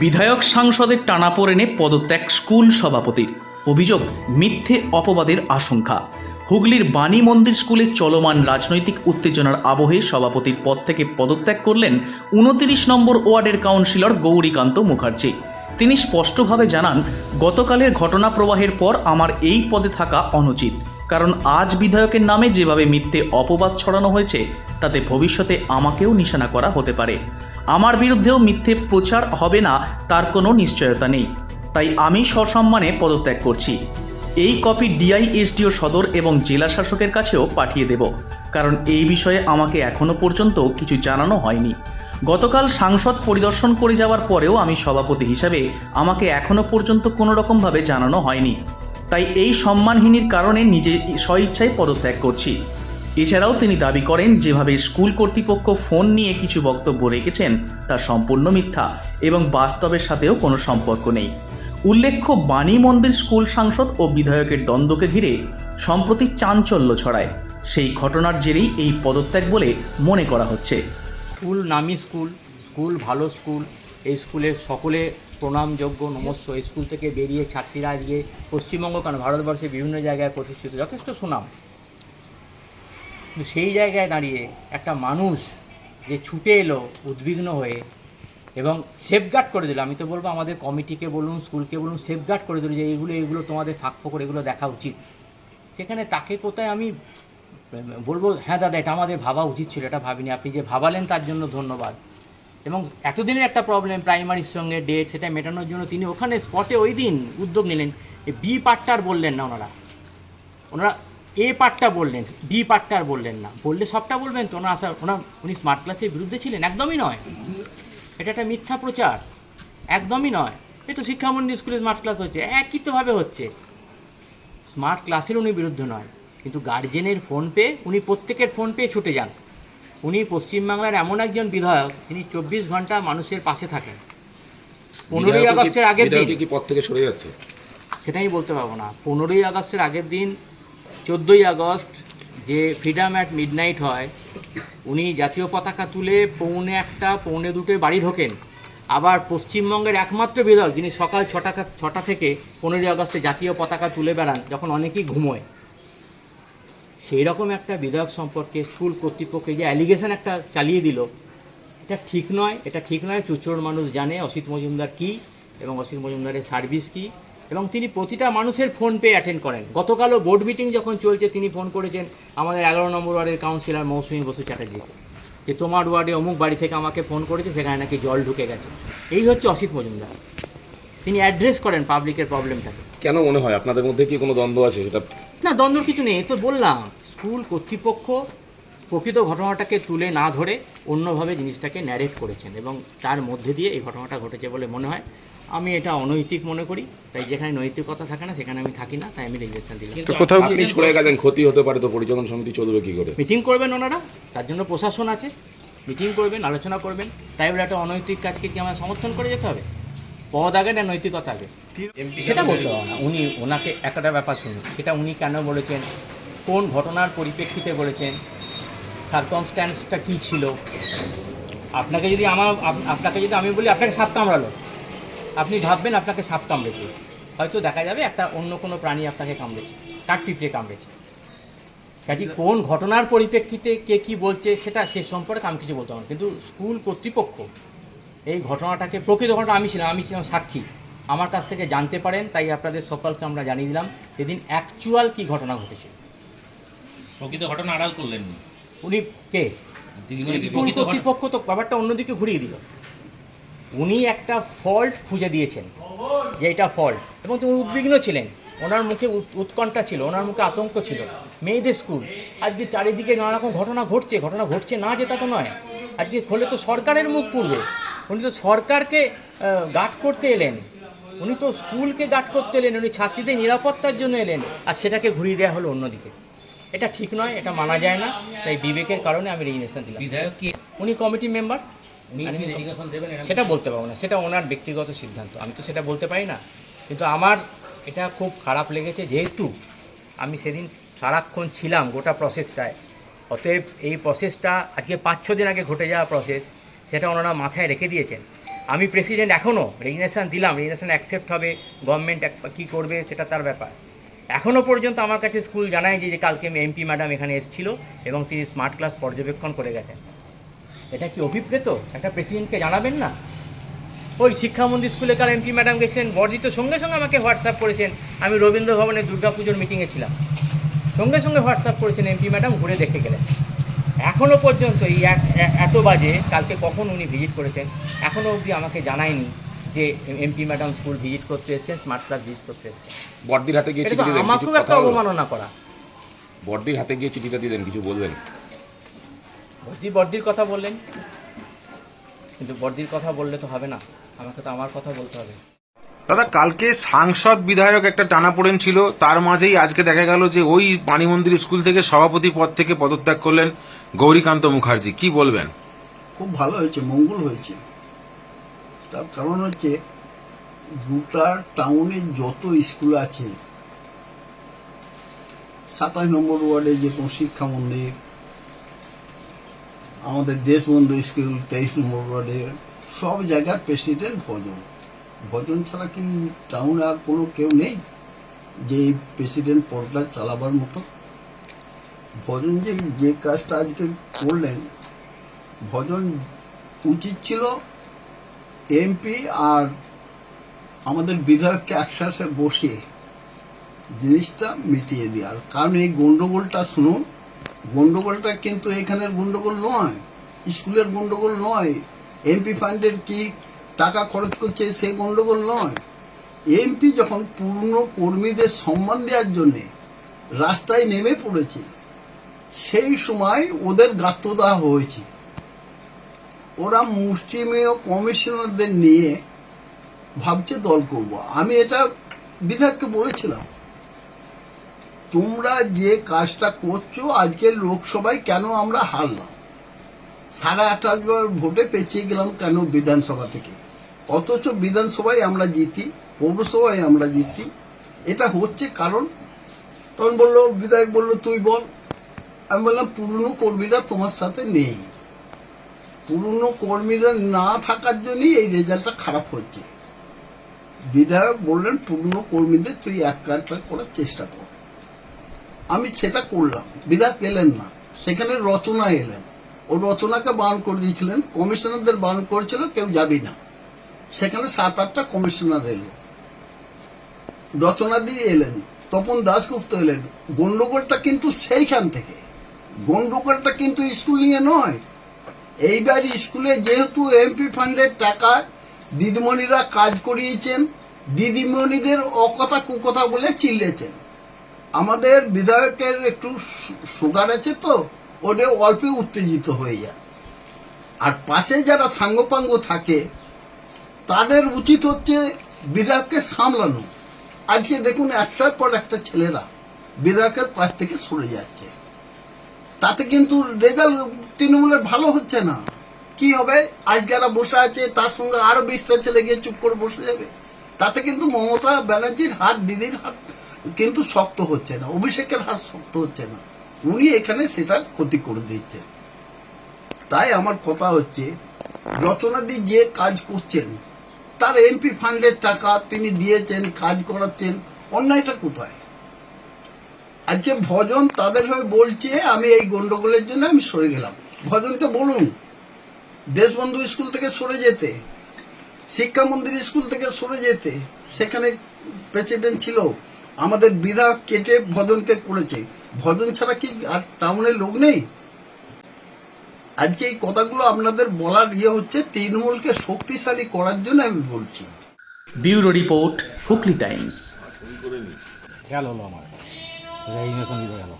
বিধায়ক সাংসদের টানাপোড়েনে পদত্যাগ স্কুল সভাপতির। অভিযোগ, মিথ্যে অপবাদের আশঙ্কা। হুগলির বাণী মন্দির স্কুলে চলমান রাজনৈতিক উত্তেজনার আবহে সভাপতির পদ থেকে পদত্যাগ করলেন উনতিরিশ নম্বর ওয়ার্ডের কাউন্সিলর গৌরীকান্ত মুখার্জি। তিনি স্পষ্টভাবে জানান, গতকালের ঘটনা প্রবাহের পর আমার এই পদে থাকা অনুচিত। কারণ আজ বিধায়কের নামে যেভাবে মিথ্যে অপবাদ ছড়ানো হয়েছে, তাতে ভবিষ্যতে আমাকেও নিশানা করা হতে পারে। আমার বিরুদ্ধেও মিথ্যে প্রচার হবে না, তার কোনো নিশ্চয়তা নেই। তাই আমি সসম্মানে পদত্যাগ করছি। এই কপি ডিআইএসডিও সদর এবং জেলা শাসকের কাছেও পাঠিয়ে দেব, কারণ এই বিষয়ে আমাকে এখনও পর্যন্ত কিছু জানানো হয়নি। গতকাল সাংসদ পরিদর্শন করে যাওয়ার পরেও আমি সভাপতি হিসাবে আমাকে এখনও পর্যন্ত কোনো রকমভাবে জানানো হয়নি। তাই এই সম্মানহীনির কারণে নিজে স্বইচ্ছায় পদত্যাগ করছি। এছাড়াও তিনি দাবি করেন, যেভাবে স্কুল কর্তৃপক্ষ ফোন নিয়ে কিছু বক্তব্য রেখেছেন, তা সম্পূর্ণ মিথ্যা এবং বাস্তবের সাথেও কোনো সম্পর্ক নেই। উল্লেখ্য, বাণী মন্দির স্কুল সাংসদ ও বিধায়কের দ্বন্দ্বকে ঘিরে সম্প্রতি চাঞ্চল্য ছড়ায়। সেই ঘটনার জেরেই এই পদত্যাগ বলে মনে করা হচ্ছে। স্কুল নামি স্কুল স্কুল ভালো স্কুল, এই স্কুলে সকলে প্রণামযোগ্য, নমস্য। স্কুল থেকে বেরিয়ে ছাত্রীরা আজকে পশ্চিমবঙ্গ কেন? ভারতবর্ষে বিভিন্ন জায়গায় প্রতিষ্ঠিত। যথেষ্ট সুনাম। কিন্তু সেই জায়গায় দাঁড়িয়ে একটা মানুষ যে ছুটে এলো উদ্বিগ্ন হয়ে এবং সেফগার্ড করে দিল। আমি তো বলব আমাদের কমিটিকে বলুন স্কুলকে বলুন সেফগার্ড করে দিল যে এইগুলো এগুলো তোমাদের ফাঁক ফোকর, এগুলো দেখা উচিত। সেখানে তাকে কোথায় আমি বলব হ্যাঁ দাদা, এটা আমাদের ভাবা উচিত ছিল, এটা ভাবিনি। আপনি যে ভাবালেন তার জন্য ধন্যবাদ। এবং এতদিনের একটা প্রবলেম প্রাইমারির সঙ্গে ডেট সেটা মেটানোর জন্য তিনি ওখানে স্পটে ওই দিন উদ্যোগ নিলেন। বি পার্টটা বললেন না ওনারা। ওনারা এ পার্টটা বললেন বি পার্টটা আর বললেন না। বললে সবটা বলবেন তো? ওনার আসা ওনার উনি স্মার্ট ক্লাসের বিরুদ্ধে ছিলেন? একদমই নয়। এটা একটা মিথ্যা প্রচার। একদমই নয়। এই তো শিক্ষামন্ডলী স্কুলে স্মার্ট ক্লাস হচ্ছে। একই তোভাবে হচ্ছে। স্মার্ট ক্লাসের উনি বিরুদ্ধে নয়। কিন্তু গার্জেনের ফোন পে উনি প্রত্যেকের ফোন পেয়ে ছুটে যান। উনি পশ্চিমবাংলার এমন একজন বিধায়ক যিনি চব্বিশ ঘণ্টা মানুষের পাশে থাকেন। পনেরোই আগস্টের আগের দিন থেকে সরে যাচ্ছে? সেটাই বলতে পারব না। পনেরোই আগস্টের আগের দিন চোদ্দোই আগস্ট যে ফ্রিডাম অ্যাট মিডনাইট হয়, উনি জাতীয় পতাকা তুলে পৌনে একটা, পৌনে দুটোয় বাড়ি ঢোকেন। আবার পশ্চিমবঙ্গের একমাত্র বিধায়ক, যিনি সকাল ছটা ছটা থেকে পনেরোই আগস্টে জাতীয় পতাকা তুলে বেড়ান, যখন অনেকেই ঘুমোয়। সেই রকম একটা বিধায়ক সম্পর্কে স্কুল কর্তৃপক্ষ যে অ্যালিগেশন একটা চালিয়ে দিল, এটা ঠিক নয়, এটা ঠিক নয় চুচড়োর মানুষ জানে অসিত মজুমদার কী এবং অসিত মজুমদারের সার্ভিস কী। এবং তিনি প্রতিটা মানুষের ফোন পে অ্যাটেন্ড করেন। গতকালও বোর্ড মিটিং যখন চলছে তিনি ফোন করেছেন আমাদের এগারো নম্বর ওয়ার্ডের কাউন্সিলর মৌসুমী বসু চ্যাটার্জিকে যে তোমার ওয়ার্ডে অমুক বাড়ি থেকে আমাকে ফোন করেছে সেখানে নাকি জল ঢুকে গেছে। এই হচ্ছে অসিত মজুমদার। তিনি অ্যাড্রেস করেন পাবলিকের প্রবলেমটাকে কেন মনে হয়? আপনাদের মধ্যে কি কোনো দ্বন্দ্ব আছে? সেটা না দ্বন্দ্বর কিছু নেই তো বললাম স্কুল কর্তৃপক্ষ প্রকৃত ঘটনাটাকে তুলে না ধরে অন্যভাবে জিনিসটাকে ন্যারেট করেছেন এবং তার মধ্যে দিয়ে এই ঘটনাটা ঘটেছে বলে মনে হয়। আমি এটা অনৈতিক মনে করি তাই যেখানে নৈতিকতা থাকে না সেখানে আমি থাকি না তাই আমি রেজিস্ট্রেশন দিলাম। তো কোথাও আপনি সরে গেছেন ক্ষতি হতে পারে তো পরিচালন সমিতি চলবে কি করে? মিটিং করবেন ওনারা তার জন্য প্রশাসন আছে মিটিং করবেন আলোচনা করবেন তাই বলে একটা অনৈতিক কাজকে কি আমার সমর্থন করে যেতে হবে? পদ আগে না নৈতিকতা আগে? সেটা বলতে হবে না উনি ওনাকে একটা ব্যাপার শুনুন সেটা উনি কেন বলেছেন কোন ঘটনার পরিপ্রেক্ষিতে বলেছেন সার্কমস্ট্যান্সটা কী ছিল? আপনাকে যদি আমার আপনাকে যদি আমি বলি, আপনাকে সাপ কামড়ালো। আপনি ভাববেন আপনাকে সাপ কামড়েছে। হয়তো দেখা যাবে একটা অন্য কোনো প্রাণী আপনাকে কামড়েছে কাঠ পিঁপড়ে কামড়েছে। কাজে কোন ঘটনার পরিপ্রেক্ষিতে কে কি বলছে সেটা সে সম্পর্কে আমি কিছু বলতে পারব কিন্তু স্কুল কর্তৃপক্ষ এই ঘটনাটাকে প্রকৃত ঘটনা আমি ছিলাম আমি ছিলাম সাক্ষী। আমার কাছ থেকে জানতে পারেন, তাই আপনাদের সকলকে আমরা জানিয়ে দিলাম, সেদিন অ্যাকচুয়াল কি ঘটনা ঘটেছে। প্রকৃত ঘটনা আড়াল করলেন। উনি কে? স্কুল কর্তৃপক্ষ তো ব্যাপারটা অন্যদিকে ঘুরিয়ে দিল। উনি একটা ফল্ট খুঁজে দিয়েছেন যে এটা ফল্ট এবং তিনি উদ্বিগ্ন ছিলেন। ওনার মুখে উৎ- উৎকণ্ঠা ছিল ওনার মুখে আতঙ্ক ছিল। মেয়েদের স্কুল আজকে চারিদিকে নানা রকম ঘটনা ঘটছে ঘটনা ঘটছে না যেটা তো নয়। আজকে খোলে তো সরকারের মুখ পূর্বে। উনি তো সরকারকে গার্ড করতে এলেন। উনি তো স্কুলকে গার্ড করতে এলেন উনি ছাত্রীদের নিরাপত্তার জন্য এলেন। আর সেটাকে ঘুরিয়ে দেওয়া হলো অন্যদিকে। এটা ঠিক নয় এটা মানা যায় না। তাই বিবেকের কারণে আমি রেজিগনেশন দিলাম। বিধায়ক কি? উনি কমিটি মেম্বার সেটা বলতে পারব না। সেটা ওনার ব্যক্তিগত সিদ্ধান্ত। আমি তো সেটা বলতে পারি না। কিন্তু আমার এটা খুব খারাপ লেগেছে যেহেতু আমি সেদিন সারাক্ষণ ছিলাম গোটা প্রসেসটায় অতএব এই প্রসেসটা আজকে পাঁচ ছ দিন আগে ঘটে যাওয়া প্রসেস সেটা ওনারা মাথায় রেখে দিয়েছেন। আমি প্রেসিডেন্ট এখনও রেজিগনেশন দিলাম। রেজিগনেশন অ্যাকসেপ্ট হবে গভর্নমেন্ট কী করবে সেটা তার ব্যাপার। এখনও পর্যন্ত আমার কাছে স্কুল জানায় যে কালকে এমপি ম্যাডাম এখানে এসেছিল এবং তিনি স্মার্ট ক্লাস পর্যবেক্ষণ করে গেছেন। এটা কি অভিপ্রেত? একটা প্রেসিডেন্টকে জানাবেন না? ওই শিক্ষামন্দির স্কুলে কাল এমপি ম্যাডাম গেছিলেন? বর্ধিত সঙ্গে সঙ্গে আমাকে হোয়াটসঅ্যাপ করেছেন। আমি রবীন্দ্র ভবনের দুর্গাপুজোর মিটিংয়ে ছিলাম। সঙ্গে সঙ্গে হোয়াটসঅ্যাপ করেছেন এমপি ম্যাডাম ঘুরে দেখে গেলেন। এখনও পর্যন্ত এই এত বাজে, কালকে কখন উনি ভিজিট করেছেন এখনও অবধি আমাকে জানায়নি। যে এমপি ম্যাডাম স্কুল ভিজিট করতে এসেছেন স্মার্ট ক্লাস ভিজিট করতে এসেছেন বর্দির হাতে গিয়ে চিঠি দিলেন কিছু আমাকেও একটা কথা অবমাননা করা। বর্দির হাতে গিয়ে চিঠিটা দিলেন কিছু বললেন বর্দি বর্দির কথা বললেন। কিন্তু বর্দির কথা বললে তো হবে না। আমাকে তো আমার কথা বলতে হবে। দাদা কালকে সাংসদ বিধায়ক একটা টানাপোড়েন ছিল তার মাঝেই আজকে দেখা গেল যে ওই পানি মন্দির স্কুল থেকে সভাপতি পদ থেকে পদত্যাগ করলেন গৌরীকান্ত মুখার্জি। কি বলবেন? খুব ভালো হয়েছে মঙ্গল হয়েছে। তার কারণ হচ্ছে গোটা টাউনে যত স্কুল আছে, সাতাশ নম্বর ওয়ার্ডে যে কোনো শিক্ষা মন্দির, আমাদের দেশবন্ধু স্কুল তেইশ নম্বর ওয়ার্ডে, সব জায়গার প্রেসিডেন্ট ভজন। ভজন ছাড়া কি টাউনে আর কোনো কেউ নেই যে প্রেসিডেন্ট পদটা চালাবার মতো? ভজন যে যে কাজটা আজকে করলেন, ভজন উচিত ছিল এমপি আর আমাদের বিধায়ককে একসাথে বসে জিনিসটা মিটিয়ে দেওয়ার কারণ এই গন্ডগোলটা শুনুন, গন্ডগোলটা কিন্তু এখানের গন্ডগোল নয়, স্কুলের গন্ডগোল নয়, এমপি ফান্ডের কি টাকা খরচ করছে সেই গন্ডগোল নয়। এমপি যখন পূর্ণ কর্মীদের সম্মান দেওয়ার জন্যে রাস্তায় নেমে পড়েছে, সেই সময় ওদের গাত্রদাহ হয়েছে। ওরা মুষ্টিমেয় কমিশনারদের নিয়ে ভাবছে দল করব। আমি এটা বিধায়ককে বলেছিলাম, তোমরা যে কাজটা করছ আজকে লোকসভায় কেন আমরা হারলাম? সাড়ে আট হাজার ভোটে পেঁচিয়ে গেলাম কেন বিধানসভা থেকে? অথচ বিধানসভায় আমরা জিতি, পৌরসভায় আমরা জিতি। এটা হচ্ছে কারণ? তখন বলল, বিধায়ক বলল, তুই বল। আমি বললাম, পুরনো কর্মীরা তোমার সাথে নেই। পুরনো কর্মীরা না থাকার জন্যই এই রেজাল্টটা খারাপ হচ্ছে। বিধায়ক বললেন, পুরনো কর্মীদের তুই এক কাজটা করার চেষ্টা কর। আমি সেটা করলাম। বিধায়ক এলেন না। সেখানে রচনা এলেন। ও রচনাকে বান করে দিয়েছিলেন। কমিশনারদের বান করেছিল, কেউ যাবি না। সেখানে সাত আটটা কমিশনার এলো। রচনা দিয়ে এলেন। তপন দাশগুপ্ত এলেন। গন্ডগোলটা কিন্তু সেইখান থেকে। গন্ডগোলটা কিন্তু স্কুল নিয়ে নয়। এইবার স্কুলে যেহেতু এমপি ফান্ডের টাকা, দিদিমণিরা কাজ করিয়েছেন, দিদিমণিদের অকথা কুকথা বলে চিল্লেছেন। আমাদের বিধায়কের একটু সুগার আছে তো ওটা অল্পে উত্তেজিত হয়ে যায়। আর পাশে যারা সাঙ্গপাঙ্গ থাকে, তাদের উচিত হচ্ছে বিধায়ককে সামলানো। আজকে দেখুন একটার পর একটা ছেলেরা বিধায়কের পাশ থেকে সরে যাচ্ছে। তাতে কিন্তু রেজাল্ট তৃণমূলের ভালো হচ্ছে না। কি হবে? আজ যারা বসে আছে, তার সঙ্গে আরও বিশটা ছেলে গিয়ে চুপ করে বসে যাবে। তাতে কিন্তু মমতা ব্যানার্জির হাত, দিদির হাত কিন্তু শক্ত হচ্ছে না, অভিষেকের হাত শক্ত হচ্ছে না। উনি এখানে সেটা ক্ষতি করে দিচ্ছেন তাই আমার কথা হচ্ছে, রচনাদি যে কাজ করছেন, তার এমপি ফান্ডের টাকা তিনি দিয়েছেন, কাজ করাচ্ছেন, অন্যায়টা কোথায়? আজকে ভজন তাদের হয়ে বলছে আমি এই গন্ডগোলের জন্য আমি সরে গেলাম। ভজনকে বলুন দেশবন্ধু স্কুল থেকে সরে যেতে শিক্ষা মন্দির স্কুল থেকে সরে যেতে সেখানে প্রেসিডেন্ট ছিল আমাদের বিধায়ক কেটে ভজনকে করেছে। ভজন ছাড়া কি আর টাউনে লোক নেই? আজকে এই কথাগুলো আপনাদের বলার ইয়ে হচ্ছে তৃণমূলকে শক্তিশালী করার জন্য আমি বলছি। Bureau report Hooghly Times. খেয়াল হলো আমার। রেজিগনেশন দিতে গেল